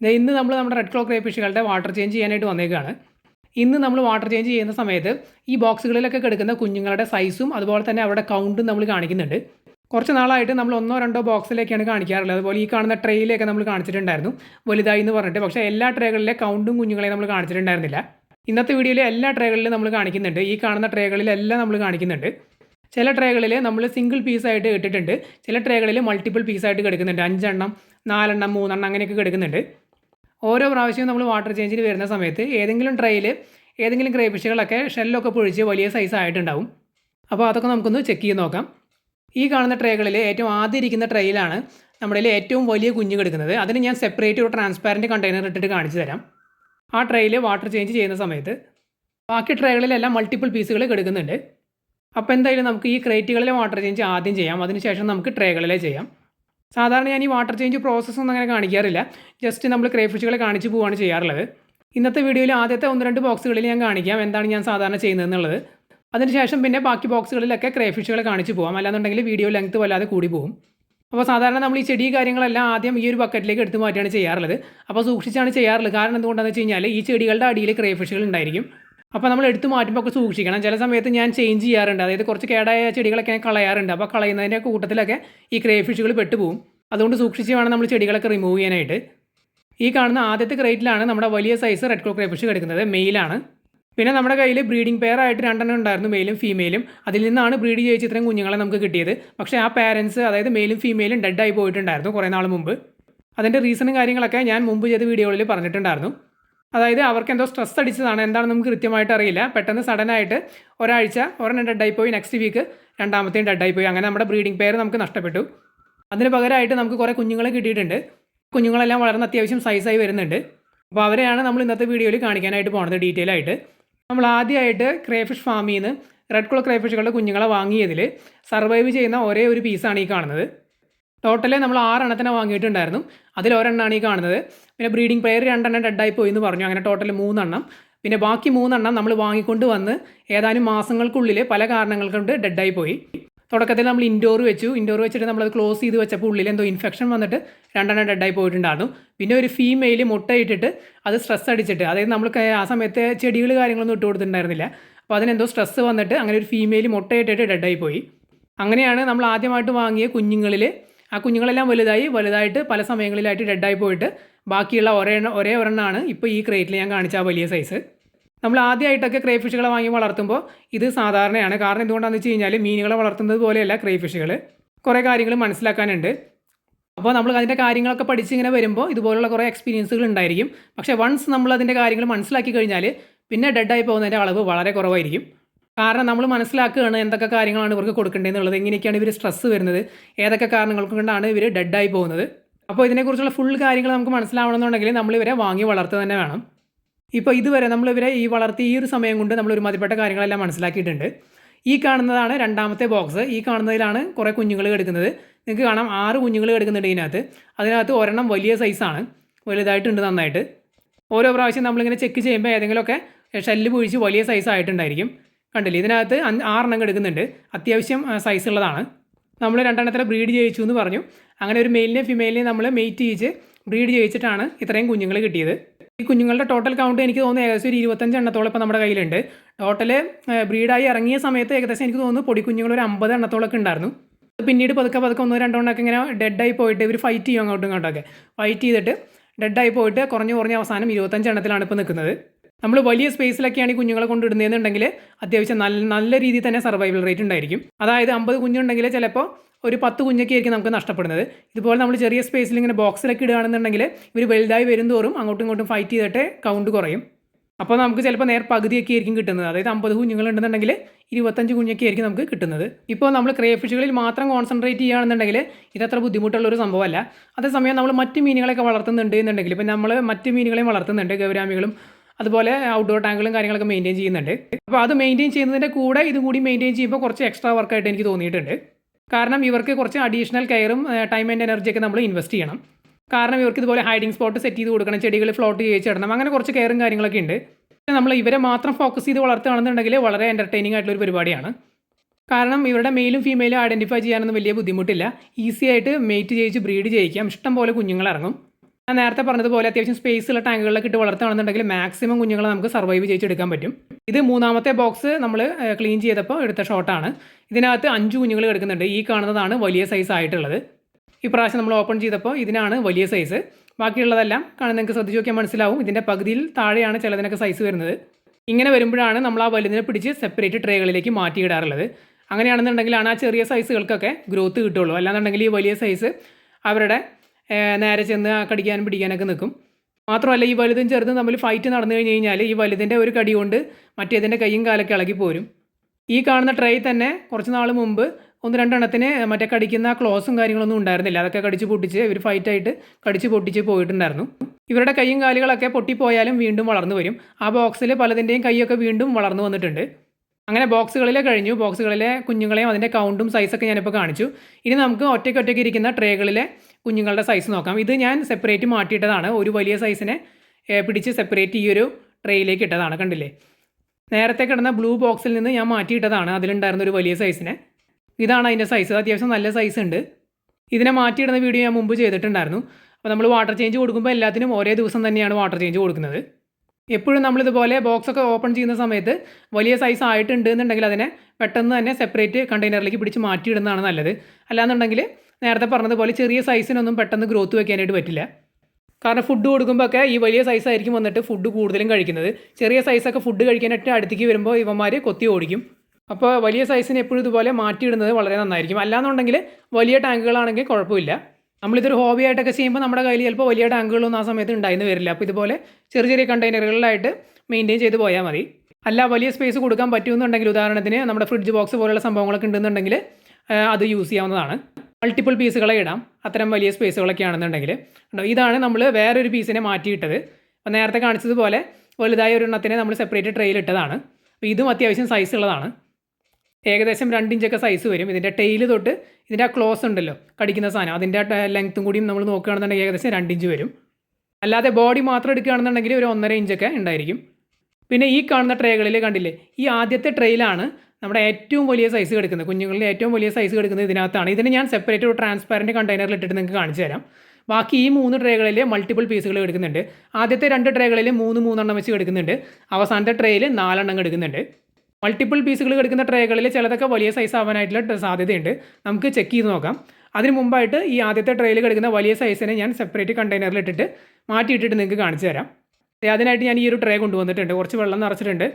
ഇന്ന് നമ്മൾ നമ്മുടെ റെഡ് ക്ലോക്ക് ക്രേപ്പിഷികളുടെ വാട്ടർ ചേഞ്ച് ചെയ്യാനായിട്ട് വന്നേക്കാണ്. ഇന്ന് നമ്മൾ വാട്ടർ ചേഞ്ച് ചെയ്യുന്ന സമയത്ത് ഈ ബോക്സുകളിലൊക്കെ കിടക്കുന്ന കുഞ്ഞുങ്ങളുടെ സൈസും അതുപോലെ തന്നെ അവരുടെ കൗണ്ടും നമ്മൾ കാണിക്കുന്നുണ്ട്. കുറച്ച് നാളായിട്ട് നമ്മൾ ഒന്നോ രണ്ടോ ബോക്സിലേക്കാണ് കാണിക്കാറുള്ളത്. അതുപോലെ ഈ കാണുന്ന ട്രേയിലൊക്കെ നമ്മൾ കാണിച്ചിട്ടുണ്ടായിരുന്നു. വലുതായി എന്ന് പറഞ്ഞിട്ട്. പക്ഷേ എല്ലാ ട്രേകളിലെ കൗണ്ടും കുഞ്ഞുങ്ങളെ നമ്മൾ കാണിച്ചിട്ടുണ്ടായിരുന്നില്ല. ഇന്നത്തെ വീഡിയോയിൽ എല്ലാ ട്രേകളിലും നമ്മൾ കാണിക്കുന്നുണ്ട്. ഈ കാണുന്ന ട്രേകളിലെല്ലാം നമ്മൾ കാണിക്കുന്നുണ്ട്. ചില ട്രേകളിൽ നമ്മൾ സിംഗിൾ പീസായിട്ട് ഇട്ടിട്ടുണ്ട്. ചില ട്രേകളിൽ മൾട്ടിപ്പിൾ പീസായിട്ട് കിടക്കുന്നുണ്ട്. അഞ്ചെണ്ണം നാലെണ്ണം മൂന്നെണ്ണം അങ്ങനെയൊക്കെ കിടക്കുന്നുണ്ട്. ഓരോ പ്രാവശ്യവും നമ്മൾ വാട്ടർ ചേഞ്ചിന് വരുന്ന സമയത്ത് ഏതെങ്കിലും ട്രേയിൽ ഏതെങ്കിലും ഗ്രേ ഷെല്ലൊക്കെ പൊഴിച്ച് വലിയ സൈസ് ആയിട്ടുണ്ടാവും. അപ്പോൾ അതൊക്കെ നമുക്കൊന്ന് ചെക്ക് ചെയ്ത് നോക്കാം. ഈ കാണുന്ന ട്രേകളിൽ ഏറ്റവും ആദ്യം ഇരിക്കുന്ന ട്രേയിലാണ് നമ്മുടെ ഏറ്റവും വലിയ കുഞ്ഞ് കിടക്കുന്നത്. അതിന് ഞാൻ സെപ്പറേറ്റ് ഒരു ട്രാൻസ്പാരന്റ് കണ്ടെയ്നർ ഇട്ടിട്ട് കാണിച്ചു തരാം. ആ ട്രേയിൽ വാട്ടർ ചേഞ്ച് ചെയ്യുന്ന സമയത്ത് ബാക്കി ട്രേകളിലെല്ലാം മൾട്ടിപ്പിൾ പീസുകൾ കിടക്കുന്നുണ്ട്. അപ്പോൾ എന്തായാലും നമുക്ക് ഈ ക്രേറ്റുകളിലെ വാട്ടർ ചേഞ്ച് ആദ്യം ചെയ്യാം. അതിനുശേഷം നമുക്ക് ട്രേകളിലെ ചെയ്യാം. സാധാരണ ഞാൻ ഈ വാട്ടർ ചേഞ്ച് പ്രോസസ്സ് ഒന്നും അങ്ങനെ കാണിക്കാറില്ല. ജസ്റ്റ് നമ്മൾ ക്രേ ഫിഷുകളെ കാണിച്ച് പോവുകയാണ് ചെയ്യാറുള്ളത്. ഇന്നത്തെ വീഡിയോയിൽ ആദ്യത്തെ ഒന്ന് രണ്ട് ബോക്സുകളിൽ ഞാൻ കാണിക്കാം എന്താണ് ഞാൻ സാധാരണ ചെയ്യുന്നതെന്നുള്ളത്. അതിനുശേഷം പിന്നെ ബാക്കി ബോക്സുകളിലൊക്കെ ക്രേ ഫിഷുകളെ കാണിച്ച് പോകാം അല്ലാന്നുണ്ടെങ്കിൽ വീഡിയോ ലെങ്ത് വല്ലാതെ കൂടി പോകും അപ്പോൾ സാധാരണ നമ്മൾ ഈ ചെടി കാര്യങ്ങളെല്ലാം ആദ്യം ഈ ഒരു ബക്കറ്റിലേക്ക് എടുത്തു മാറ്റിയാണ് ചെയ്യാറുള്ളത്. അപ്പോൾ സൂക്ഷിച്ചാണ് ചെയ്യാറുള്ളത്. കാരണം എന്തുകൊണ്ടാണെന്ന് വെച്ച് കഴിഞ്ഞാൽ ഈ ചെടികളുടെ അടിയിൽ ക്രേ ഫിഷുകൾ ഉണ്ടായിരിക്കും. അപ്പോൾ നമ്മൾ എടുത്ത് മാറ്റുമ്പോൾ ഒക്കെ സൂക്ഷിക്കണം. ചില സമയത്ത് ഞാൻ ചേഞ്ച് ചെയ്യാറുണ്ട്. അതായത് കുറച്ച് കേടായ ചെടികളൊക്കെ ഞാൻ കളയാറുണ്ട്. അപ്പോൾ കളയുന്നതിന്റെ കൂട്ടത്തിലൊക്കെ ഈ ക്രേ ഫിഷുകൾ പെട്ടുപോകും അതുകൊണ്ട് സൂക്ഷിച്ച് വേണം നമ്മൾ ചെടികളൊക്കെ റിമൂവ് ചെയ്യാനായിട്ട്. ഈ കാണുന്ന ആദ്യത്തെ ക്രേറ്റിലാണ് നമ്മുടെ വലിയ size red claw crayfish കിടക്കുന്നത് മെയിലാണ് പിന്നെ നമ്മുടെ കയ്യിൽ ബ്രീഡിംഗ് പെയർ ആയിട്ട് രണ്ടെണ്ണം ഉണ്ടായിരുന്നു. മെയിലും ഫീമെയിലും അതിൽ നിന്നാണ് ബ്രീഡ് ചെയ്യിച്ച് ഇത്രയും കുഞ്ഞുങ്ങളെ നമുക്ക് കിട്ടിയത്. പക്ഷേ ആ പാരൻസ് അതായത് മെയിലും ഫീമെയിലും ഡെഡായി പോയിട്ടുണ്ടായിരുന്നു കുറേ നാൾ മുമ്പ്. അതിന്റെ റീസണും കാര്യങ്ങളൊക്കെ ഞാൻ മുമ്പ് ചെയ്ത വീഡിയോകളിൽ പറഞ്ഞിട്ടുണ്ടായിരുന്നു. അതായത് അവർക്ക് എന്തോ സ്ട്രെസ് അടിച്ചതാണ് എന്താണെന്ന് നമുക്ക് കൃത്യമായിട്ട് അറിയില്ല. പെട്ടെന്ന് സഡനായിട്ട് ഒരാഴ്ച ഒരെണ്ണം ഡെഡായി പോയി നെക്സ്റ്റ് വീക്ക് രണ്ടാമത്തെയും ഡെഡായി പോയി അങ്ങനെ നമ്മുടെ ബ്രീഡിംഗ് പെയർ നമുക്ക് നഷ്ടപ്പെട്ടു. അതിന് പകരമായിട്ട് നമുക്ക് കുറേ കുഞ്ഞുങ്ങളെ കിട്ടിയിട്ടുണ്ട്. കുഞ്ഞുങ്ങളെല്ലാം വളർന്ന് അത്യാവശ്യം സൈസായി വരുന്നുണ്ട്. അപ്പോൾ അവരെയാണ് നമ്മൾ ഇന്നത്തെ വീഡിയോയിൽ കാണിക്കാനായിട്ട് പോകുന്നത് ഡീറ്റെയിൽ ആയിട്ട്. നമ്മൾ ആദ്യമായിട്ട് ക്രേഫിഷ് ഫാമിൽ നിന്ന് റെഡ് കളർ ക്രേഫിഷുകളുടെ കുഞ്ഞുങ്ങളെ വാങ്ങിയതിൽ സർവൈവ് ചെയ്യുന്ന ഒരേ ഒരു പീസാണ് ഈ കാണുന്നത്. ടോട്ടലേ നമ്മൾ ആറെണ്ണത്തിനെ വാങ്ങിയിട്ടുണ്ടായിരുന്നു. അതിൽ ഒരെണ്ണമാണ് ഈ കാണുന്നത്. പിന്നെ ബ്രീഡിംഗ് പെയർ രണ്ടെണ്ണം ഡെഡായി പോയി എന്ന് പറഞ്ഞു. അങ്ങനെ ടോട്ടൽ മൂന്നെണ്ണം. പിന്നെ ബാക്കി മൂന്നെണ്ണം നമ്മൾ വാങ്ങിക്കൊണ്ട് വന്ന് ഏതാനും മാസങ്ങൾക്കുള്ളിൽ പല കാരണങ്ങൾ കൊണ്ട് ഡെഡായി പോയി തുടക്കത്തിൽ നമ്മൾ ഇൻഡോർ വെച്ചു. ഇൻഡോർ വെച്ചിട്ട് നമ്മളത് ക്ലോസ് ചെയ്ത് വെച്ചപ്പോൾ ഉള്ളിൽ എന്തോ ഇൻഫെക്ഷൻ വന്നിട്ട് രണ്ടെണ്ണം ഡെഡായി പോയിട്ടുണ്ടായിരുന്നു പിന്നെ ഒരു ഫീമെയിൽ മുട്ടയിട്ടിട്ട് അത് സ്ട്രെസ് അടിച്ചിട്ട് അതായത് നമ്മൾ ആ സമയത്ത് ചെടികൾ കാര്യങ്ങളൊന്നും ഇട്ട് കൊടുത്തിട്ടുണ്ടായിരുന്നില്ല. അപ്പോൾ അതിനെന്തോ സ്ട്രെസ്സ് വന്നിട്ട് അങ്ങനെ ഒരു ഫീമെയിൽ മുട്ടയിട്ടിട്ട് ഡെഡായി പോയി അങ്ങനെയാണ് നമ്മൾ ആദ്യമായിട്ട് വാങ്ങിയ കുഞ്ഞുങ്ങളിൽ ആ കുഞ്ഞുങ്ങളെല്ലാം വലുതായി വലുതായിട്ട് പല സമയങ്ങളിലായിട്ട് ഡെഡായി പോയിട്ട് ബാക്കിയുള്ള ഒരേ ഒരേ ഒരെണ്ണമാണ് ഇപ്പോൾ ഈ ക്രേറ്റിൽ ഞാൻ കാണിച്ച ആ വലിയ സൈസ്. നമ്മൾ ആദ്യമായിട്ടൊക്കെ ക്രേ ഫിഷുകളെ വാങ്ങി വളർത്തുമ്പോൾ ഇത് സാധാരണയാണ്. കാരണം എന്തുകൊണ്ടാണെന്ന് വെച്ച് കഴിഞ്ഞാൽ മീനുകളെ വളർത്തുന്നത് പോലെയല്ല ക്രേ ഫിഷുകൾ കുറേ കാര്യങ്ങൾ മനസ്സിലാക്കാനുണ്ട്. അപ്പോൾ നമ്മൾ അതിന്റെ കാര്യങ്ങളൊക്കെ പഠിച്ചിങ്ങനെ വരുമ്പോൾ ഇതുപോലുള്ള കുറേ എക്സ്പീരിയൻസുകൾ ഉണ്ടായിരിക്കും. പക്ഷേ വൺസ് നമ്മൾ അതിന്റെ കാര്യങ്ങൾ മനസ്സിലാക്കി കഴിഞ്ഞാൽ പിന്നെ ഡെഡായി പോകുന്നതിന്റെ അളവ് വളരെ കുറവായിരിക്കും. കാരണം നമ്മൾ മനസ്സിലാക്കുകയാണ് എന്തൊക്കെ കാര്യങ്ങളാണ് ഇവർക്ക് കൊടുക്കേണ്ടതെന്നുള്ളത് എങ്ങനെയൊക്കെയാണ് ഇവർ സ്ട്രെസ്സ് വരുന്നത് ഏതൊക്കെ കാരണങ്ങൾ കൊണ്ടാണ് ഇവർ ഡെഡായി പോകുന്നത്. അപ്പോൾ ഇതിനെക്കുറിച്ചുള്ള ഫുൾ കാര്യങ്ങൾ നമുക്ക് മനസ്സിലാവണമെന്നുണ്ടെങ്കിൽ നമ്മൾ ഇവരെ വാങ്ങി വളർത്തുക തന്നെ വേണം. ഇപ്പോൾ ഇതുവരെ നമ്മൾ ഇവരെ ഈ വളർത്തി ഈ ഒരു സമയം കൊണ്ട് നമ്മൾ ഒരുമാതിരിപ്പെട്ട കാര്യങ്ങളെല്ലാം മനസ്സിലാക്കിയിട്ടുണ്ട്. ഈ കാണുന്നതാണ് രണ്ടാമത്തെ ബോക്സ് ഈ കാണുന്നതിലാണ് കുറേ കുഞ്ഞുങ്ങൾ കിടക്കുന്നത്. നിങ്ങൾക്ക് കാണാം ആറ് കുഞ്ഞുങ്ങൾ കിടക്കുന്നുണ്ട് ഇതിനകത്ത്. അതിനകത്ത് ഒരെണ്ണം വലിയ സൈസാണ് വലുതായിട്ടുണ്ട് നന്നായിട്ട്. ഓരോ പ്രാവശ്യം നമ്മളിങ്ങനെ ചെക്ക് ചെയ്യുമ്പോൾ ഏതെങ്കിലുമൊക്കെ ഷെല്ല് പൊഴിച്ച് വലിയ സൈസ് ആയിട്ടുണ്ടായിരിക്കും. കണ്ടില്ലേ? ഇതിനകത്ത് ആറെണ്ണം എടുക്കുന്നുണ്ട് അത്യാവശ്യം സൈസ് ഉള്ളതാണ്. നമ്മൾ രണ്ടെണ്ണത്തിലെ ബ്രീഡ് ചെയ്യിച്ചു എന്ന് പറഞ്ഞു. അങ്ങനെ ഒരു മെയിലിനെ ഫിമെയിലിനെ നമ്മൾ മെയ്റ്റ് ചെയ്യിച്ച് ബ്രീഡ് ചെയ്യിച്ചിട്ടാണ് ഇത്രയും കുഞ്ഞുങ്ങൾ കിട്ടിയത്. ഈ കുഞ്ഞുങ്ങളുടെ ടോട്ടൽ കൗണ്ട് എനിക്ക് തോന്നുന്നു ഏകദേശം ഒരു ഇരുപത്തഞ്ച് എണ്ണത്തോളം ഇപ്പോൾ നമ്മുടെ കയ്യിലുണ്ട്. ടോട്ടൽ ബ്രീഡായി ഇറങ്ങിയ സമയത്ത് ഏകദേശം എനിക്ക് തോന്നുന്നു പൊടിക്കുഞ്ഞുങ്ങൾ ഒരു അമ്പത് എണ്ണത്തോളമൊക്കെ ഉണ്ടായിരുന്നു. പിന്നീട് പതുക്കെ പതുക്കെ ഒന്നോ രണ്ടോ എണ്ണമൊക്കെ ഇങ്ങനെ ഡെഡായി പോയിട്ട് ഇവർ ഫൈറ്റ് ചെയ്യും അങ്ങോട്ടും ഇങ്ങോട്ടൊക്കെ. ഫൈറ്റ് ചെയ്തിട്ട് ഡെഡായി പോയിട്ട് കുറഞ്ഞു കുറഞ്ഞ അവസാനം ഇരുപത്തഞ്ച് എണ്ണത്തിലാണ് ഇപ്പോൾ നിൽക്കുന്നത്. നമ്മൾ വലിയ സ്പേസിലൊക്കെയാണ് ഈ കുഞ്ഞുങ്ങളെ കൊണ്ടിടുന്നതെന്നുണ്ടെങ്കിൽ അത്യാവശ്യം നല്ല നല്ല രീതിയിൽ തന്നെ സർവൈവൽ റേറ്റ് ഉണ്ടായിരിക്കും. അതായത് അമ്പത് കുഞ്ഞുണ്ടെങ്കിൽ ചിലപ്പോൾ ഒരു പത്ത് കുഞ്ഞൊക്കെ ആയിരിക്കും നമുക്ക് നഷ്ടപ്പെടുന്നത്. ഇതുപോലെ നമ്മൾ ചെറിയ സ്പേസിൽ ഇങ്ങനെ ബോക്സിലൊക്കെ ഇടുകയാണെന്നുണ്ടെങ്കിൽ ഇവർ വലുതായി വരും തോറും അങ്ങോട്ടും ഇങ്ങോട്ടും ഫൈറ്റ് ചെയ്തിട്ട് കൗണ്ട് കുറയും. അപ്പോൾ നമുക്ക് ചിലപ്പോൾ നേർ പകുതിയൊക്കെ ആയിരിക്കും കിട്ടുന്നത്. അതായത് അമ്പത് കുഞ്ഞുങ്ങളുണ്ടെന്നുണ്ടെങ്കിൽ ഇരുപത്തഞ്ച് കുഞ്ഞൊക്കെ ആയിരിക്കും നമുക്ക് കിട്ടുന്നത്. ഇപ്പോൾ നമ്മൾ ക്രേ ഫിഷുകളിൽ മാത്രം കോൺസെൻട്രേറ്റ് ചെയ്യുകയാണെന്നുണ്ടെങ്കിൽ ഇതത്ര ബുദ്ധിമുട്ടുള്ള ഒരു സംഭവമല്ല. അതേസമയം നമ്മൾ മറ്റ് മീനുകളൊക്കെ വളർത്തുന്നുണ്ട് എന്നുണ്ടെങ്കിൽ ഇപ്പോൾ നമ്മൾ മറ്റ് മീനുകളെയും വളർത്തുന്നുണ്ട്. ഗൗരാമികളും അതുപോലെ ഔട്ട്ഡോർ ടാങ്കുകളും കാര്യങ്ങളൊക്കെ മെയിന്റെയിൻ ചെയ്യുന്നുണ്ട്. അപ്പോൾ അത് മെയിന്റെയിൻ ചെയ്യുന്നതിന്റെ കൂടെ ഇതും കൂടി മെയിന്റെയിൻ ചെയ്യുമ്പോൾ കുറച്ച് എക്സ്ട്രാ വർക്കായിട്ട് എനിക്ക് തോന്നിയിട്ടുണ്ട്. കാരണം ഇവർക്ക് കുറച്ച് അഡീഷണൽ കെയറും ടൈം ആൻഡ് എനർജിയൊക്കെ നമ്മൾ ഇൻവെസ്റ്റ് ചെയ്യണം. കാരണം ഇവർക്ക് ഇതുപോലെ ഹൈഡിങ് സ്പോട്ട് സെറ്റ് ചെയ്ത് കൊടുക്കണം ചെടികൾ ഫ്ലോട്ട് ചെയ്യിച്ചിടണം അങ്ങനെ കുറച്ച് കെയറും കാര്യങ്ങളൊക്കെ ഉണ്ട്. നമ്മൾ ഇവരെ മാത്രം ഫോക്കസ് ചെയ്ത് വളർത്തുകയാണെന്നുണ്ടെങ്കിൽ വളരെ എന്റർടൈനിങ് ആയിട്ടുള്ള ഒരു പരിപാടിയാണ്. കാരണം ഇവരുടെ മെയിലും ഫീമെയിലും ഐഡന്റിഫൈ ചെയ്യാനൊന്നും വലിയ ബുദ്ധിമുട്ടില്ല. ഈസി ആയിട്ട് മെയ്റ്റ് ചെയ്യിച്ച് ബ്രീഡ് ചെയ്യിക്കാം ഇഷ്ടം പോലെ കുഞ്ഞുങ്ങൾ ഇറങ്ങും. ഞാൻ നേരത്തെ പറഞ്ഞതുപോലെ അത്യാവശ്യം സ്പേസ് ഉള്ള ടാങ്കുകളിലൊക്കെ ഇട്ട് വളർത്തുകയാണെന്നുണ്ടെങ്കിൽ മാക്സിമം കുഞ്ഞുങ്ങളെ നമുക്ക് സർവൈവ് ചെയ്യിച്ചെടുക്കാൻ പറ്റും. ഇത് മൂന്നാമത്തെ ബോക്സ് നമ്മൾ ക്ലീൻ ചെയ്തപ്പോൾ എടുത്ത ഷോട്ടാണ് ഇതിനകത്ത് അഞ്ച് കുഞ്ഞുങ്ങൾ കിടക്കുന്നുണ്ട്. ഈ കാണുന്നതാണ് വലിയ സൈസ് ആയിട്ടുള്ളത്. ഇപ്രാവശ്യം നമ്മൾ ഓപ്പൺ ചെയ്തപ്പോൾ ഇതിനാണ് വലിയ സൈസ് ബാക്കിയുള്ളതെല്ലാം കാണാൻ നിങ്ങൾക്ക് ശ്രദ്ധിച്ച് നോക്കിയാൽ മനസ്സിലാവും. ഇതിന്റെ പകുതിയിൽ താഴെയാണ് ചിലതിനൊക്കെ സൈസ് വരുന്നത്. ഇങ്ങനെ വരുമ്പോഴാണ് നമ്മൾ ആ വലുതിനെ പിടിച്ച് സെപ്പറേറ്റ് ട്രേകളിലേക്ക് മാറ്റിയിടാറുള്ളത്. അങ്ങനെയാണെന്നുണ്ടെങ്കിലാണ് ആ ചെറിയ സൈസുകൾക്കൊക്കെ ഗ്രോത്ത് കിട്ടുള്ളൂ അല്ലാന്നുണ്ടെങ്കിൽ ഈ വലിയ സൈസ് അവരുടെ നേരെ ചെന്ന് ആ കടിക്കാനും പിടിക്കാനൊക്കെ നിൽക്കും മാത്രമല്ല ഈ വലുതും ചെറുതും തമ്മിൽ ഫൈറ്റ് നടന്നു കഴിഞ്ഞ് കഴിഞ്ഞാൽ ഈ വലുതിന്റെ ഒരു കടി കൊണ്ട് മറ്റേതിന്റെ കൈയും കാലൊക്കെ ഇളകി പോരും. ഈ കാണുന്ന ട്രൈ തന്നെ കുറച്ച് നാൾ മുമ്പ് ഒന്ന് രണ്ടെണ്ണത്തിന് മറ്റേ കടിക്കുന്ന ക്ലോസും കാര്യങ്ങളൊന്നും ഉണ്ടായിരുന്നില്ല. അതൊക്കെ കടിച്ച് പൊട്ടിച്ച് ഇവർ ഫൈറ്റായിട്ട് കടിച്ച് പൊട്ടിച്ച് പോയിട്ടുണ്ടായിരുന്നു. ഇവരുടെ കൈയും കാലുകളൊക്കെ പൊട്ടിപ്പോയാലും വീണ്ടും വളർന്നു വരും. ആ ബോക്സിൽ പലതിന്റെയും കൈയൊക്കെ വീണ്ടും വളർന്നു വന്നിട്ടുണ്ട്. അങ്ങനെ ബോക്സുകളിലെ കഴിഞ്ഞു. ബോക്സുകളിലെ കുഞ്ഞുങ്ങളെയും അതിന്റെ കൗണ്ടും സൈസൊക്കെ ഞാനിപ്പോൾ കാണിച്ചു. ഇനി നമുക്ക് ഒറ്റയ്ക്ക് ഒറ്റയ്ക്ക് ഇരിക്കുന്ന ട്രേകളിലെ കുഞ്ഞുങ്ങളുടെ സൈസ് നോക്കാം. ഇത് ഞാൻ സെപ്പറേറ്റ് മാറ്റിയിട്ടതാണ്. ഒരു വലിയ സൈസിനെ പിടിച്ച് സെപ്പറേറ്റ് ഈ ഒരു ട്രേയിലേക്ക് ഇട്ടതാണ്. കണ്ടില്ലേ? നേരത്തെ കിടന്ന ബ്ലൂ ബോക്സിൽ നിന്ന് ഞാൻ മാറ്റിയിട്ടതാണ്. അതിലുണ്ടായിരുന്ന ഒരു വലിയ സൈസിനെ ഇതാണ് അതിന്റെ സൈസ് അത്യാവശ്യം നല്ല സൈസ് ഉണ്ട്. ഇതിനെ മാറ്റിയിടുന്ന വീഡിയോ ഞാൻ മുമ്പ് ചെയ്തിട്ടുണ്ടായിരുന്നു. അപ്പോൾ നമ്മൾ വാട്ടർ ചേഞ്ച് കൊടുക്കുമ്പോൾ എല്ലാത്തിനും ഒരേ ദിവസം തന്നെയാണ് വാട്ടർ ചേഞ്ച് കൊടുക്കുന്നത്. എപ്പോഴും നമ്മളിതുപോലെ ബോക്സൊക്കെ ഓപ്പൺ ചെയ്യുന്ന സമയത്ത് വലിയ സൈസ് ആയിട്ടുണ്ട് എന്നുണ്ടെങ്കിൽ അതിനെ പെട്ടെന്ന് തന്നെ സെപ്പറേറ്റ് കണ്ടെയ്നറിലേക്ക് പിടിച്ച് മാറ്റിയിടുന്നതാണ് നല്ലത്. അല്ലാന്നുണ്ടെങ്കിൽ നേരത്തെ പറഞ്ഞതുപോലെ ചെറിയ സൈസിനൊന്നും പെട്ടെന്ന് ഗ്രോത്ത് വെക്കാനായിട്ട് പറ്റില്ല. കാരണം ഫുഡ് കൊടുക്കുമ്പോഴൊക്കെ ഈ വലിയ സൈസായിരിക്കും വന്നിട്ട് ഫുഡ് കൂടുതലും കഴിക്കുന്നത്. ചെറിയ സൈസൊക്കെ ഫുഡ് കഴിക്കാനായിട്ട് അടുത്തേക്ക് വരുമ്പോൾ ഇവന്മാർ കൊത്തി ഓടിക്കും. അപ്പോൾ വലിയ സൈസിന് എപ്പോഴും ഇതുപോലെ മാറ്റിയിടുന്നത് വളരെ നന്നായിരിക്കും. അല്ലാന്നുണ്ടെങ്കിൽ വലിയ ടാങ്കുകളാണെങ്കിൽ കുഴപ്പമില്ല. നമ്മളിതൊരു ഹോബി ആയിട്ടൊക്കെ ചെയ്യുമ്പോൾ നമ്മുടെ കയ്യിൽ ചിലപ്പോൾ വലിയ ടാങ്കുകളൊന്നും ആ സമയത്ത് ഉണ്ടായിരുന്നു വരില്ല. അപ്പോൾ ഇതുപോലെ ചെറിയ ചെറിയ കണ്ടെയ്നറുകളിലായിട്ട് മെയിന്റെയിൻ ചെയ്ത് പോയാൽ മതി. അല്ല വലിയ സ്പേസ് കൊടുക്കാൻ പറ്റുമെന്നുണ്ടെങ്കിൽ ഉദാഹരണത്തിന് നമ്മുടെ ഫ്രിഡ്ജ് ബോക്സ് പോലുള്ള സംഭവങ്ങളൊക്കെ ഉണ്ടെന്നുണ്ടെങ്കിൽ അത് യൂസ് ചെയ്യാവുന്നതാണ്. മൾട്ടിപ്പിൾ പീസുകളെ ഇടാം. അത്തരം വലിയ സ്പേസുകളൊക്കെ ആണെന്നുണ്ടെങ്കിൽ. ഉണ്ടോ ഇതാണ് നമ്മൾ വേറൊരു പീസിനെ മാറ്റിയിട്ടത്. അപ്പോൾ നേരത്തെ കാണിച്ചതുപോലെ വലുതായ ഒരെണ്ണത്തിനെ നമ്മൾ സെപ്പറേറ്റ് ട്രെയിൽ ഇട്ടതാണ്. അപ്പോൾ ഇതും അത്യാവശ്യം സൈസ് ഉള്ളതാണ്. ഏകദേശം രണ്ട് ഇഞ്ചൊക്കെ സൈസ് വരും. ഇതിന്റെ ടെയിൽ തൊട്ട് ഇതിന്റെ ആ ക്ലോസ് ഉണ്ടല്ലോ കടിക്കുന്ന സാധനം. അതിന്റെ ലെങ്ത്തും കൂടിയും നമ്മൾ നോക്കുകയാണെന്നുണ്ടെങ്കിൽ ഏകദേശം രണ്ട് ഇഞ്ച് വരും. അല്ലാതെ ബോഡി മാത്രം എടുക്കുകയാണെന്നുണ്ടെങ്കിൽ ഒരു ഒന്നര ഇഞ്ചൊക്കെ ഉണ്ടായിരിക്കും. പിന്നെ ഈ കാണുന്ന ട്രേകളിൽ കണ്ടില്ലേ ഈ ആദ്യത്തെ ട്രെയിലാണ് നമ്മുടെ ഏറ്റവും വലിയ സൈസ് കിടക്കുന്നത് കുഞ്ഞുങ്ങളിൽ ഏറ്റവും വലിയ സൈസ് കിടക്കുന്നത് ഇതിനകത്താണ്. ഇതിന് ഞാൻ സെപ്പറേറ്റ് ഒരു ട്രാൻസ്പാരന്റ് കണ്ടെയ്നറിൽ ഇട്ടിട്ട് നിങ്ങൾക്ക് കാണിച്ചു തരാം. ബാക്കി ഈ മൂന്ന് ട്രേകളിൽ മൾട്ടിപ്പിൾ പീസുകൾ എടുക്കുന്നുണ്ട്. ആദ്യത്തെ രണ്ട് ട്രേകളിൽ മൂന്ന് മൂന്നെണ്ണം വെച്ച് എടുക്കുന്നുണ്ട്. അവസാനത്തെ ട്രേയിൽ നാലെണ്ണം എടുക്കുന്നുണ്ട്. മൾട്ടിപ്പിൾ പീസുകൾ എടുക്കുന്ന ട്രേകളിൽ ചിലതൊക്കെ വലിയ സൈസ് ആവാനായിട്ടുള്ള സാധ്യതയുണ്ട്. നമുക്ക് ചെക്ക് ചെയ്ത് നോക്കാം. അതിന് മുമ്പായിട്ട് ഈ ആദ്യത്തെ ട്രേയിൽ കിടക്കുന്ന വലിയ സൈസിനെ ഞാൻ സെപ്പറേറ്റ് കണ്ടെയ്നറിൽ ഇട്ടിട്ട് മാറ്റിയിട്ടിട്ട് നിങ്ങൾക്ക് കാണിച്ചു തരാം. അതിനായിട്ട് ഞാൻ ഈ ഒരു ട്രേ കൊണ്ടുവന്നിട്ടുണ്ട്. കുറച്ച് വെള്ളം നിറച്ചിട്ടുണ്ട്.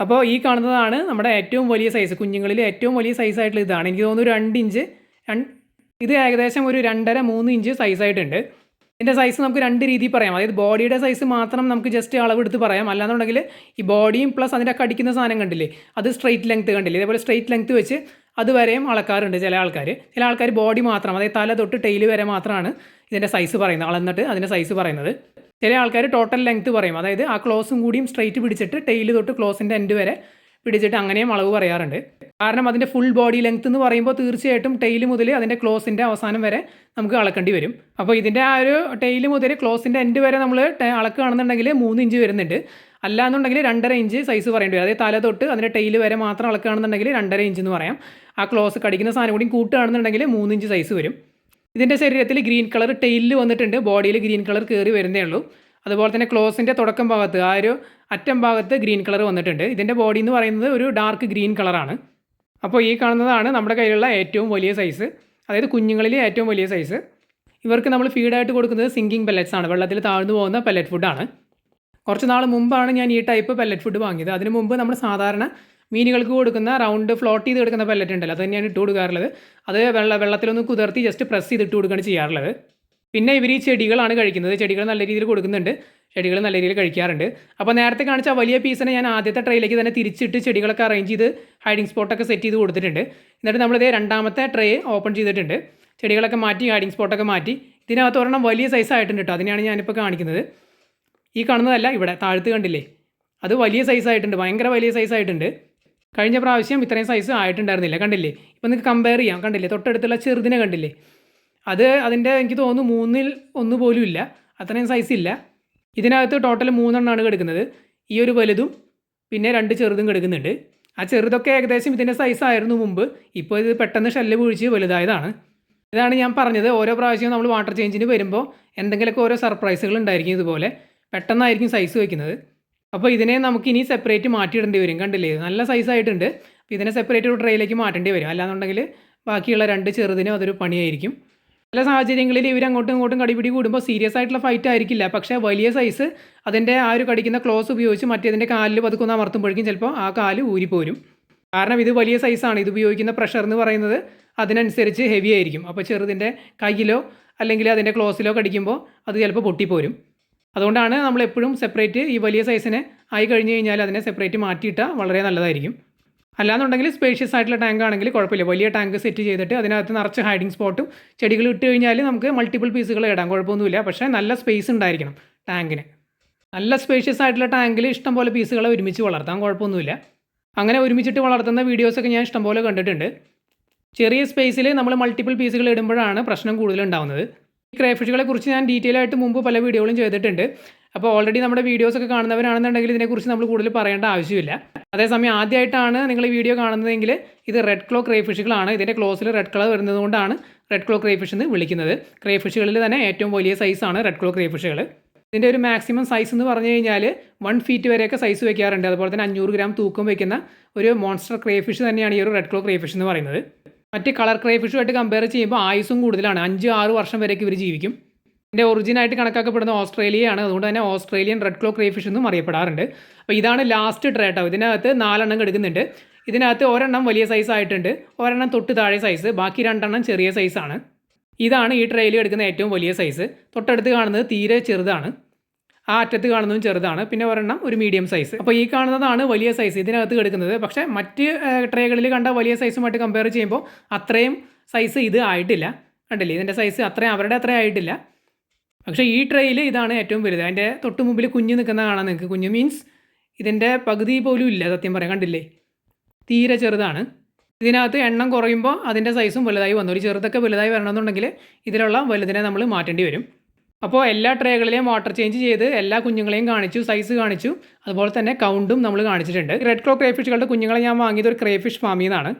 അപ്പോൾ ഈ കാണുന്നതാണ് നമ്മുടെ ഏറ്റവും വലിയ സൈസ് കുഞ്ഞുങ്ങളിൽ ഏറ്റവും വലിയ സൈസ് ആയിട്ടുള്ള ഇതാണ്. എനിക്ക് തോന്നുന്നു രണ്ട് ഇഞ്ച് ഇത് ഏകദേശം ഒരു രണ്ടര മൂന്ന് ഇഞ്ച് സൈസായിട്ടുണ്ട് ഇതിന്റെ സൈസ് നമുക്ക് രണ്ട് രീതിയിൽ പറയാം. അതായത് ബോഡിയുടെ സൈസ് മാത്രം നമുക്ക് ജസ്റ്റ് അളവെടുത്ത് പറയാം. അല്ലാന്നുണ്ടെങ്കിൽ ഈ ബോഡിയും പ്ലസ് അതിന്റെ കടിക്കുന്ന സാധനം കണ്ടില്ലേ? അത് സ്ട്രെയിറ്റ് ലെങ്ത് കണ്ടില്ലേ? ഇതേപോലെ സ്ട്രെയിറ്റ് ലെങ്ത്ത് വെച്ച് അതുവരെയും അളക്കാറുണ്ട് ചില ആൾക്കാർ ചില ആൾക്കാർ ബോഡി മാത്രം അതായത് തല തൊട്ട് ടെയിൽ വരെ മാത്രമാണ് ഇതിന്റെ സൈസ് പറയുന്നത്. അളന്നിട്ട് അതിന്റെ സൈസ് പറയുന്നത്. ചില ആൾക്കാർ ടോട്ടൽ ലെങ്ത്ത് പറയും. അതായത് ആ ക്ലോസും കൂടിയും സ്ട്രെയിറ്റ് പിടിച്ചിട്ട് ടെയിൽ തൊട്ട് ക്ലോസിന്റെ എൻഡ് വരെ പിടിച്ചിട്ട് അങ്ങനെയും അളവ് പറയാറുണ്ട്. കാരണം അതിന്റെ ഫുൾ ബോഡി ലെങ്ത് എന്ന് പറയുമ്പോൾ തീർച്ചയായിട്ടും ടെയിൽ മുതൽ അതിന്റെ ക്ലോസിന്റെ അവസാനം വരെ നമുക്ക് അളക്കേണ്ടി വരും. അപ്പോൾ ഇതിന്റെ ആ ഒരു ടെയിൽ മുതൽ ക്ലോസിന്റെ എൻഡ് വരെ നമ്മൾ അളക്കുകയാണെന്നുണ്ടെങ്കിൽ മൂന്ന് ഇഞ്ച് വരുന്നുണ്ട്. അല്ല എന്നുണ്ടെങ്കിൽ രണ്ടര ഇഞ്ച് സൈസ് പറയേണ്ടി വരും. അതായത് തല തൊട്ട് അതിന്റെ ടെയിൽ വരെ മാത്രം അളക്കുകയാണെന്നുണ്ടെങ്കിൽ രണ്ടര ഇഞ്ച് എന്ന് പറയാം. ആ ക്ലോസ് കടിക്കുന്ന സാധനം കൂടി കൂട്ടുകയാണെന്നുണ്ടെങ്കിൽ മൂന്ന് ഇഞ്ച് സൈസ് വരും. ഇതിന്റെ ശരീരത്തിൽ ഗ്രീൻ കളർ ടെയിലിൽ വന്നിട്ടുണ്ട്. ബോഡിയിൽ ഗ്രീൻ കളർ കയറി വരുന്നേ ഉള്ളൂ. അതുപോലെ തന്നെ ക്ലോസിന്റെ തുടക്കം ഭാഗത്ത് ആ ഒരു അറ്റം ഭാഗത്ത് ഗ്രീൻ കളർ വന്നിട്ടുണ്ട്. ഇതിന്റെ ബോഡി എന്ന് പറയുന്നത് ഒരു ഡാർക്ക് ഗ്രീൻ കളറാണ് അപ്പോൾ ഈ കാണുന്നതാണ് നമ്മുടെ കയ്യിലുള്ള ഏറ്റവും വലിയ സൈസ് അതായത് കുഞ്ഞുങ്ങളിലെ ഏറ്റവും വലിയ സൈസ് ഇവർക്ക് നമ്മൾ ഫീഡായിട്ട് കൊടുക്കുന്നത് സിങ്കിങ് പെല്ലറ്റ്സ് ആണ്. വെള്ളത്തിൽ താഴ്ന്നു പോകുന്ന പെല്ലറ്റ് ഫുഡാണ് കുറച്ച് നാൾ മുമ്പാണ് ഞാൻ ഈ ടൈപ്പ് പെല്ലറ്റ് ഫുഡ് വാങ്ങിയത്. അതിന് മുമ്പ് നമ്മൾ സാധാരണ മീനുകൾക്ക് കൊടുക്കുന്ന റൗണ്ട് ഫ്ലോട്ട് ചെയ്ത് കൊടുക്കുന്ന പെല്ലറ്റ് ഉണ്ടല്ലോ അത് തന്നെയാണ് ഇട്ട് കൊടുക്കാറുള്ളത്. അത് വെള്ള വെള്ളത്തിലൊന്ന് കുതിർത്തി ജസ്റ്റ് പ്രസ് ചെയ്ത് ഇട്ട് കൊടുക്കുകയാണ് ചെയ്യാറുള്ളത്. പിന്നെ ഇവർ ഈ ചെടികളാണ് കഴിക്കുന്നത്. ചെടികൾ നല്ല രീതിയിൽ കൊടുക്കുന്നുണ്ട്. ചെടികൾ നല്ല രീതിയിൽ കഴിക്കാറുണ്ട്. അപ്പോൾ നേരത്തെ കാണിച്ച വലിയ പീസിനെ ഞാൻ ആദ്യത്തെ ട്രേയിലേക്ക് തന്നെ തിരിച്ചിട്ട് ചെടികളൊക്കെ അറേഞ്ച് ചെയ്ത് ഹൈഡിങ് സ്പോട്ടൊക്കെ സെറ്റ് ചെയ്ത് കൊടുത്തിട്ടുണ്ട്. എന്നിട്ട് നമ്മളിതേ രണ്ടാമത്തെ ട്രേ ഓപ്പൺ ചെയ്തിട്ടുണ്ട്. ചെടികളൊക്കെ മാറ്റി ഹൈഡിങ് സ്പോട്ടൊക്കെ മാറ്റി. ഇതിനകത്ത് ഒരെണ്ണം വലിയ സൈസായിട്ടുണ്ട് കേട്ടോ അതിനെയാണ് ഞാനിപ്പോൾ കാണിക്കുന്നത്. ഈ കാണുന്നതല്ല ഇവിടെ താഴത്ത് കണ്ടില്ലേ? അത് വലിയ സൈസ് ആയിട്ടുണ്ട് ഭയങ്കര വലിയ സൈസ് ആയിട്ടുണ്ട്. കഴിഞ്ഞ പ്രാവശ്യം ഇത്രയും സൈസ് ആയിട്ടുണ്ടായിരുന്നില്ല കണ്ടില്ലേ? ഇപ്പം നിങ്ങൾക്ക് കമ്പയർ ചെയ്യാം കണ്ടില്ലേ? തൊട്ടടുത്തുള്ള ചെറുതിനെ കണ്ടില്ലേ? അത് അതിന്റെ എനിക്ക് തോന്നുന്നു മൂന്നിൽ ഒന്ന് പോലും ഇല്ല അത്രയും സൈസ് ഇല്ല. ഇതിനകത്ത് ടോട്ടൽ മൂന്നെണ്ണമാണ് കിടക്കുന്നത്. ഈ ഒരു വലുതും പിന്നെ രണ്ട് ചെറുതും കിടക്കുന്നുണ്ട്. ആ ചെറുതൊക്കെ ഏകദേശം ഇതിന്റെ സൈസായിരുന്നു മുമ്പ് ഇപ്പോൾ ഇത് പെട്ടെന്ന് ഷെല്ല് പൊഴിച്ച് വലുതായതാണ്. ഇതാണ് ഞാൻ പറഞ്ഞത് ഓരോ പ്രാവശ്യവും നമ്മൾ വാട്ടർ ചേഞ്ചിന് വരുമ്പോൾ എന്തെങ്കിലുമൊക്കെ ഓരോ സർപ്രൈസുകൾ ഉണ്ടായിരിക്കും ഇതുപോലെ. പെട്ടെന്നായിരിക്കും സൈസ് വയ്ക്കുന്നത് അപ്പോൾ ഇതിനെ നമുക്ക് ഇനി സെപ്പറേറ്റ് മാറ്റിയിടേണ്ടി വരും. കണ്ടില്ലേ? നല്ല സൈസ് ആയിട്ടുണ്ട്. അപ്പോൾ ഇതിനെ സെപ്പറേറ്റ് ഒരു ട്രേയിലേക്ക് മാറ്റേണ്ടി വരും. അല്ലാന്നുണ്ടെങ്കിൽ ബാക്കിയുള്ള രണ്ട് ചെറുതിനും അതൊരു പണിയായിരിക്കും. ചില സാഹചര്യങ്ങളിൽ ഇവർ അങ്ങോട്ടും ഇങ്ങോട്ടും കടിപിടി കൂടുമ്പോൾ സീരിയസ് ആയിട്ടുള്ള ഫൈറ്റ് ആയിരിക്കില്ല. പക്ഷേ വലിയ സൈസ് അതിന്റെ ആ ഒരു കടിക്കുന്ന ക്ലോസ് ഉപയോഗിച്ച് മറ്റേതിന്റെ കാലിൽ പതുക്കുന്ന അമർത്തുമ്പോഴേക്കും ചിലപ്പോൾ ആ കാൽ ഊരിപ്പോരും. കാരണം ഇത് വലിയ സൈസാണ് ഇത് ഉപയോഗിക്കുന്ന പ്രഷർ എന്ന് പറയുന്നത് അതിനനുസരിച്ച് ഹെവി ആയിരിക്കും. അപ്പോൾ ചെറുതിന്റെ കയ്യിലോ അല്ലെങ്കിൽ അതിന്റെ ക്ലോസിലോ കടിക്കുമ്പോൾ അത് ചിലപ്പോൾ പൊട്ടിപ്പോരും. അതുകൊണ്ടാണ് നമ്മൾ എപ്പോഴും സെപ്പറേറ്റ് ഈ വലിയ സൈസിനെ ആയി കഴിഞ്ഞ് കഴിഞ്ഞാൽ അതിനെ സെപ്പറേറ്റ് മാറ്റിയിട്ടാൽ വളരെ നല്ലതായിരിക്കും. അല്ലാന്നുണ്ടെങ്കിൽ സ്പേഷ്യസ് ആയിട്ടുള്ള ടാങ്ക് ആണെങ്കിൽ കുഴപ്പമില്ല. വലിയ ടാങ്ക് സെറ്റ് ചെയ്തിട്ട് അതിനകത്ത് നിറച്ച് ഹൈഡിങ് സ്പോട്ടും ചെടികൾ ഇട്ട് കഴിഞ്ഞാൽ നമുക്ക് മൾട്ടിപ്പിൾ പീസുകൾ ഇടാം. കുഴപ്പമൊന്നുമില്ല. പക്ഷേ നല്ല സ്പേസ് ഉണ്ടായിരിക്കണം ടാങ്കിന് നല്ല സ്പേഷ്യസ് ആയിട്ടുള്ള ടാങ്കിൽ ഇഷ്ടംപോലെ പീസുകളെ ഒരുമിച്ച് വളർത്താം. കുഴപ്പമൊന്നുമില്ല. അങ്ങനെ ഒരുമിച്ചിട്ട് വളർത്തുന്ന വീഡിയോസൊക്കെ ഞാൻ ഇഷ്ടംപോലെ കണ്ടിട്ടുണ്ട്. ചെറിയ സ്പേസിൽ നമ്മൾ മൾട്ടിപ്പിൾ പീസുകൾ ഇടുമ്പോഴാണ് പ്രശ്നം ഈ ക്രേഫിഷുകളെ കുറിച്ച് ഞാൻ ഡീറ്റെയിൽ ആയിട്ട് മുമ്പ് പല വീഡിയോകളും ചെയ്തിട്ടുണ്ട്. അപ്പോൾ ഓൾറെഡി നമ്മുടെ വീഡിയോസ് ഒക്കെ കാണുന്നവരാണെന്നുണ്ടെങ്കിൽ ഇതിനെക്കുറിച്ച് നമ്മൾ കൂടുതൽ പറയേണ്ട ആവശ്യമില്ല. അതേസമയം ആദ്യമായിട്ടാണ് നിങ്ങൾ ഈ വീഡിയോ കാണുന്നതെങ്കിൽ ഇത് റെഡ് ക്ലോ ക്രേഫിഷുകളാണ് ഇതിന്റെ ക്ലോസിൽ റെഡ് കളർ വരുന്നതുകൊണ്ടാണ് റെഡ് ക്ലോ ക്രേഫിഷ് എന്ന് വിളിക്കുന്നത്. ക്രേഫിഷുകളിൽ തന്നെ ഏറ്റവും വലിയ സൈസാണ് റെഡ് ക്ലോ ക്രേഫിഷുകൾ ഇതിന്റെ ഒരു മാക്സിമം സൈസ് എന്ന് പറഞ്ഞു കഴിഞ്ഞാൽ വൺ ഫീറ്റ് വരെയൊക്കെ സൈസ് വയ്ക്കാറുണ്ട് അതുപോലെ തന്നെ അഞ്ഞൂറ് ഗ്രാം തൂക്കം വയ്ക്കുന്ന ഒരു മോൺസ്റ്റർ ക്രേഫിഷ് തന്നെയാണ് ഈ ഒരു റെഡ് ക്ലോ ക്രേഫിഷ് എന്ന് പറയുന്നത്. മറ്റ് കളർ ക്രേഫിഷുമായിട്ട് കമ്പയർ ചെയ്യുമ്പോൾ ആയുസും കൂടുതലാണ്. അഞ്ച് ആറ് വർഷം വരെയൊക്കെ ഇവർ ജീവിക്കും. ഇതിന്റെ ഒറിജിനായിട്ട് കണക്കാക്കപ്പെടുന്ന ഓസ്ട്രേലിയയാണ്. അതുകൊണ്ട് തന്നെ ഓസ്ട്രേലിയൻ റെഡ് ക്ലോ ക്രേഫിഷ് എന്നും അറിയപ്പെടാറുണ്ട്. അപ്പോൾ ഇതാണ് ലാസ്റ്റ് ട്രേട്ടോ ഇതിനകത്ത് നാലെണ്ണം എടുക്കുന്നുണ്ട് ഇതിനകത്ത് ഒരെണ്ണം വലിയ സൈസ് ആയിട്ടുണ്ട്. ഒരെണ്ണം തൊട്ട് താഴെ സൈസ് ബാക്കി രണ്ടെണ്ണം ചെറിയ സൈസാണ് ഇതാണ് ഈ ട്രേയിൽ എടുക്കുന്ന ഏറ്റവും വലിയ സൈസ് തൊട്ടടുത്ത് കാണുന്നത് തീരെ ചെറുതാണ്. ആ അറ്റത്ത് കാണുന്നതും ചെറുതാണ്. പിന്നെ ഒരെണ്ണം ഒരു മീഡിയം സൈസ് അപ്പോൾ ഈ കാണുന്നതാണ് വലിയ സൈസ് ഇതിനകത്ത് കിടക്കുന്നത്. പക്ഷേ മറ്റ് ട്രേകളിൽ കണ്ട വലിയ സൈസുമായിട്ട് കമ്പയർ ചെയ്യുമ്പോൾ അത്രയും സൈസ് ഇത് ആയിട്ടില്ല. കണ്ടില്ലേ? ഇതിന്റെ സൈസ് അത്രയും അവരുടെ അത്രയും ആയിട്ടില്ല. പക്ഷേ ഈ ട്രേയിൽ ഇതാണ് ഏറ്റവും വലുത്. അതിന്റെ തൊട്ട് മുമ്പിൽ കുഞ്ഞ് നിൽക്കുന്ന കാണാൻ നിങ്ങൾക്ക്. കുഞ്ഞ് മീൻസ് ഇതിന്റെ പകുതി പോലും ഇല്ല സത്യം പറയാം. കണ്ടില്ലേ? തീരെ ചെറുതാണ്. ഇതിനകത്ത് എണ്ണം കുറയുമ്പോൾ അതിന്റെ സൈസും വലുതായി വന്നു. ഒരു ചെറുതൊക്കെ വലുതായി വരണമെന്നുണ്ടെങ്കിൽ ഇതിലുള്ള വലുതിനെ നമ്മൾ മാറ്റേണ്ടി വരും. അപ്പോൾ എല്ലാ ട്രേകളിലെയും വാട്ടർ ചേഞ്ച് ചെയ്ത് എല്ലാ കുഞ്ഞുങ്ങളെയും കാണിച്ചു സൈസ് കാണിച്ചു. അതുപോലെ തന്നെ കൗണ്ടും നമ്മൾ കാണിച്ചിട്ടുണ്ട്. റെഡ് ക്ലോ ക്രേഫിഷുകളുടെ കുഞ്ഞുങ്ങളെ ഞാൻ വാങ്ങിയത് ഒരു ക്രേഫിഷ് ഫാമിൽ നിന്നാണ്.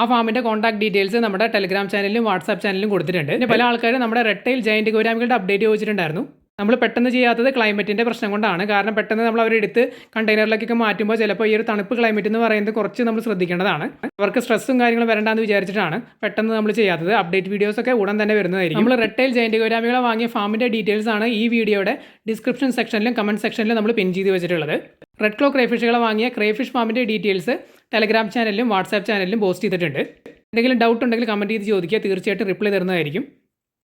ആ ഫാമിന്റെ കോൺടാക്ട് ഡീറ്റെയിൽസ് നമ്മുടെ ടെലിഗ്രാം ചാനലിലും വാട്സാപ്പ് ചാനലിലും കൊടുത്തിട്ടുണ്ട്. പിന്നെ പല ആൾക്കാരും നമ്മുടെ റെഡ് ടൈൽ ജയന്റ് ഗോരാമികളുടെ അപ്ഡേറ്റ് ചോദിച്ചിട്ടുണ്ടായിരുന്നു. നമ്മൾ പെട്ടെന്ന് ചെയ്യാത്തത് ക്ലൈമറ്റിന്റെ പ്രശ്നം കൊണ്ടാണ്. കാരണം പെട്ടെന്ന് നമ്മൾ അവരെടുത്ത് കണ്ടെയ്നറിലേക്കൊക്കെ മാറ്റുമ്പോൾ ചിലപ്പോൾ ഈ ഒരു തണുപ്പ് ക്ലൈമറ്റ് എന്ന് പറയുന്നത് കുറച്ച് നമ്മൾ ശ്രദ്ധിക്കേണ്ടതാണ്. അവർക്ക് സ്ട്രെസ്സും കാര്യങ്ങളും വരണ്ടെന്ന് വിചാരിച്ചിട്ടാണ് പെട്ടെന്ന് നമ്മൾ ചെയ്യാത്തത്. അപ്ഡേറ്റ് വീഡിയോസൊക്കെ ഉടൻ തന്നെ വരുന്നതായിരിക്കും. നമ്മൾ റെട്ടൈൽ ജയന്റ് ഗോരാമികളെ വാങ്ങിയ ഫാമിന്റെ ഡീറ്റെയിൽസ് ആണ് ഈ വീഡിയോയുടെ ഡിസ്ക്രിപ്ഷൻ സെക്ഷനിലും കമന്റ് സെക്ഷനിലും നമ്മൾ പിൻ ചെയ്ത് വെച്ചിട്ടുള്ളത്. റെഡ് ക്ലോ ക്രേഫിഷുകളെ വാങ്ങിയ ക്രേഫിഷ് ഫാമിന്റെ ഡീറ്റെയിൽസ് ടെലഗ്രാം ചാനലിലും വാട്സാപ്പ് ചാനലിലും പോസ്റ്റ് ചെയ്തിട്ടുണ്ട്. എന്തെങ്കിലും ഡൗട്ട് ഉണ്ടെങ്കിൽ കമന്റ് ചെയ്ത് ചോദിക്കുക. തീർച്ചയായിട്ടും റിപ്ലൈ തരുന്നതായിരിക്കും.